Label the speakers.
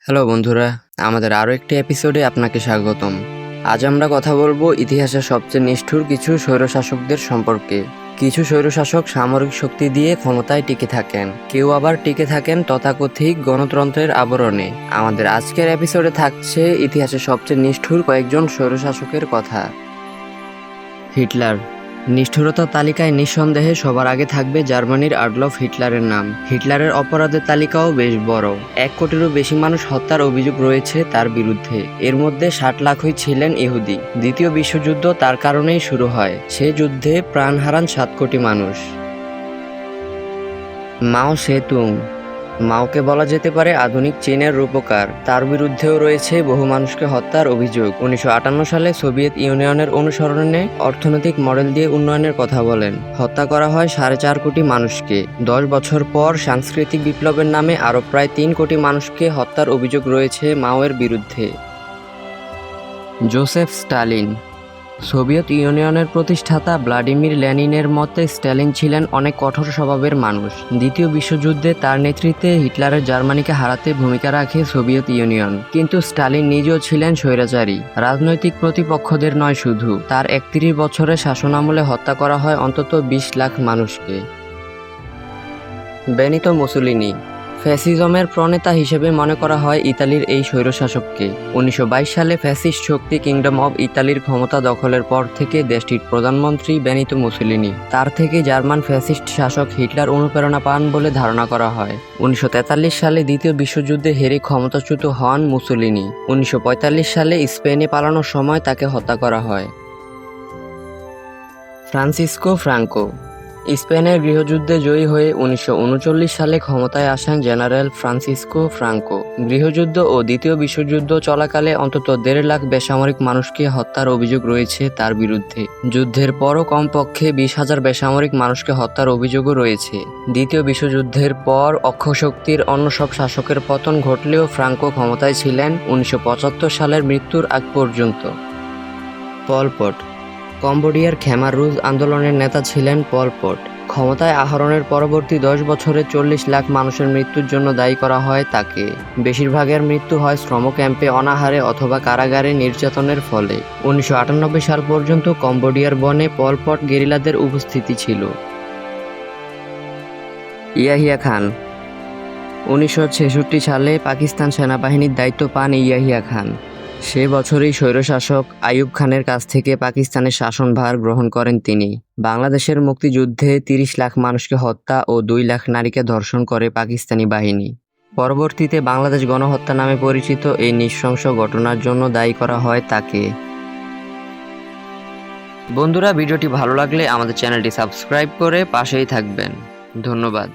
Speaker 1: Hello বন্ধুরা, আমাদের আরও একটি এপিসোডে আপনাকে স্বাগতম। আজ আমরা কথা বলব ইতিহাসের সবচেয়ে নিষ্ঠুর কিছু স্বৈরশাসকদের সম্পর্কে। কিছু স্বৈরশাসক সামরিক শক্তি দিয়ে ক্ষমতায় টিকে থাকেন। কেউ আবার টিকে থাকেন তথাকথিত গণতন্ত্রের আবরণে। আমাদের আজকের এপিসোডে থাকছে ইতিহাসের সবচেয়ে নিষ্ঠুর কয়েকজন স্বৈরশাসকের কথা। হিটলার নিষ্ঠুরতার তালিকায় নিঃসন্দেহে সবার আগে থাকবে জার্মানির আডলফ হিটলারের নাম। হিটলারের অপরাধের তালিকাও বেশ বড়। এক কোটিরও বেশি মানুষ হত্যার অভিযোগ রয়েছে তার বিরুদ্ধে। এর মধ্যে ষাট লাখই ছিলেন ইহুদি। দ্বিতীয় বিশ্বযুদ্ধ তার কারণেই শুরু হয়। সে যুদ্ধে প্রাণ হারান সাত কোটি মানুষ। মাও সেতুং মাওকে বলা যেতে পারে আধুনিক চীনের রূপকার। তার বিরুদ্ধেও রয়েছে বহু মানুষকে হত্যার অভিযোগ। উনিশশো আটান্ন সালে সোভিয়েত ইউনিয়নের অনুসরণে অর্থনৈতিক মডেল দিয়ে উন্নয়নের কথা বলেন। হত্যা করা হয় সাড়ে চার কোটি মানুষকে। দশ বছর পর সাংস্কৃতিক বিপ্লবের নামে আরও প্রায় তিন কোটি মানুষকে হত্যার অভিযোগ রয়েছে মাওয়ের বিরুদ্ধে। জোসেফ স্টালিন সোভিয়েত ইউনিয়নের প্রতিষ্ঠাতা ভ্লাদিমির লেনিনের মতে, স্ট্যালিন ছিলেন অনেক কঠোর স্বভাবের মানুষ। দ্বিতীয় বিশ্বযুদ্ধে তার নেতৃত্বে হিটলারের জার্মানিকে হারাতে ভূমিকা রাখে সোভিয়েত ইউনিয়ন। কিন্তু স্টালিন নিজেও ছিলেন স্বৈরাচারী। রাজনৈতিক প্রতিপক্ষদের নয় শুধু, তার একত্রিশ বছরের শাসনামলে হত্যা করা হয় অন্তত বিশ লাখ মানুষকে। বেনিতো মুসুলিনি ফ্যাসিজমের প্রণেতা হিসেবে মনে করা হয় ইতালির এই স্বৈরশাসককে। উনিশশো বাইশ সালে ফ্যাসিস্ট শক্তি কিংডম অব ইতালির ক্ষমতা দখলের পর থেকে দেশটির প্রধানমন্ত্রী বেনিতো মুসুলিনি। তার থেকে জার্মান ফ্যাসিস্ট শাসক হিটলার অনুপ্রেরণা পান বলে ধারণা করা হয়। উনিশশো তেতাল্লিশ সালে দ্বিতীয় বিশ্বযুদ্ধে হেরে ক্ষমতাচ্যুত হন মুসুলিনি। উনিশশো সালে স্পেনে পালানোর সময় তাকে হত্যা করা হয়। ফ্রান্সিসকো ফ্রাঙ্কো স্পেনের গৃহযুদ্ধে জয়ী হয়ে উনিশশো উনচল্লিশ সালে ক্ষমতায় আসেন জেনারেল ফ্রান্সিসকো ফ্রাঙ্কো। গৃহযুদ্ধ ও দ্বিতীয় বিশ্বযুদ্ধ চলাকালে অন্তত দেড় লাখ বেসামরিক মানুষকে হত্যার অভিযোগ রয়েছে তার বিরুদ্ধে। যুদ্ধের পরও কমপক্ষে বিশ হাজার বেসামরিক মানুষকে হত্যার অভিযোগও রয়েছে। দ্বিতীয় বিশ্বযুদ্ধের পর অক্ষশক্তির অন্য সব শাসকের পতন ঘটলেও ফ্রাঙ্কো ক্ষমতায় ছিলেন উনিশশো পঁচাত্তর সালের মৃত্যুর আগ পর্যন্ত। পলপট কম্বোডিয়ার খেমার রুজ আন্দোলনের নেতা ছিলেন পলপট ক্ষমতায় আহরণের পরবর্তী দশ বছরে চল্লিশ লাখ মানুষের মৃত্যুর জন্য দায়ী করা হয় তাকে। বেশিরভাগের মৃত্যু হয় শ্রম ক্যাম্পে অনাহারে অথবা কারাগারে নির্যাতনের ফলে। উনিশশো আটানব্বই সাল পর্যন্ত কম্বোডিয়ার বনে পলপট গেরিলাদের উপস্থিতি ছিল। ইয়াহিয়া খান। উনিশশো ছেষট্টি সালে পাকিস্তান সেনাবাহিনীর দায়িত্ব পান ইয়াহিয়া খান। সে বছরই স্বৈরশাসক আইয়ুব খানের কাছ থেকে পাকিস্তানের শাসনভার গ্রহণ করেন তিনি। বাংলাদেশের মুক্তিযুদ্ধে তিরিশ লাখ মানুষকে হত্যা ও দুই লাখ নারীকে ধর্ষণ করে পাকিস্তানি বাহিনী। পরবর্তীতে বাংলাদেশ গণহত্যা নামে পরিচিত এই নৃশংস ঘটনার জন্য দায়ী করা হয় তাকে। বন্ধুরা, ভিডিওটি ভালো লাগলে আমাদের চ্যানেলটি সাবস্ক্রাইব করে পাশেই থাকবেন। ধন্যবাদ।